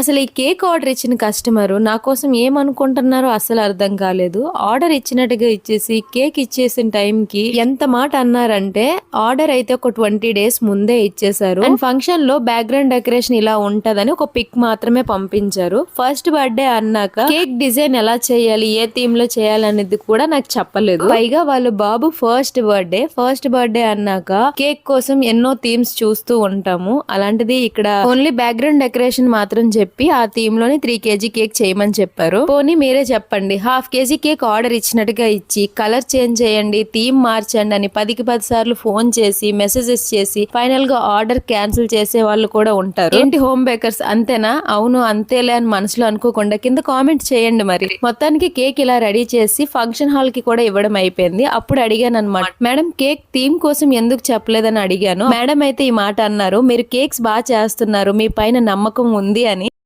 అసలు ఈ cake order ఇచ్చిన కస్టమర్ నా కోసం ఏమనుకుంటున్నారో అసలు అర్థం కాలేదు. ఆర్డర్ ఇచ్చినట్టుగా ఇచ్చేసి కేక్ ఇచ్చేసిన టైం కి ఎంత మాట అన్నారంటే ఆర్డర్ అయితే ఒక ట్వంటీ డేస్ ముందే ఇచ్చేసారు అండ్ ఫంక్షన్లో బ్యాక్గ్రౌండ్ డెకరేషన్ ఇలా ఉంటదని ఒక పిక్ మాత్రమే పంపించారు. ఫస్ట్ బర్త్డే అన్నాక కేక్ డిజైన్ ఎలా చేయాలి ఏ థీమ్లో చేయాలనేది కూడా నాకు చెప్పలేదు. పైగా వాళ్ళు బాబు ఫస్ట్ బర్త్డే ఫస్ట్ బర్త్డే అన్నాక కేక్ కోసం ఎన్నో థీమ్స్ చూస్తూ ఉంటాము. అలాంటిది ఇక్కడ ఓన్లీ బ్యాక్గ్రౌండ్ డెకరేషన్ మాత్రం చెప్పి చెప్పి ఆ థీమ్లోని త్రీ కేజీ కేక్ చేయమని చెప్పారు. పోనీ మీరే చెప్పండి. హాఫ్ కేజీ కేక్ ఆర్డర్ ఇచ్చినట్టుగా ఇచ్చి కలర్ చేంజ్ చేయండి థీమ్ మార్చండి అని పదికి పది సార్లు ఫోన్ చేసి మెసేజెస్ చేసి ఫైనల్గా ఆర్డర్ క్యాన్సిల్ చేసే వాళ్ళు కూడా ఉంటారు. ఏంటి హోమ్ బేకర్స్? అంతేనా? అవును అంతేలే అని మనసులో అనుకోకుండా కింద కామెంట్ చేయండి మరి. మొత్తానికి కేక్ ఇలా రెడీ చేసి ఫంక్షన్ హాల్కి కూడా ఇవ్వడం అయిపోయింది. అప్పుడు అడిగాను అనమాట మేడం కేక్ థీమ్ కోసం ఎందుకు చెప్పలేదని అడిగాను. మేడం అయితే ఈ మాట అన్నారు. మీరు కేక్స్ బాగా చేస్తున్నారు. మీ పైన నమ్మకం ఉంది అని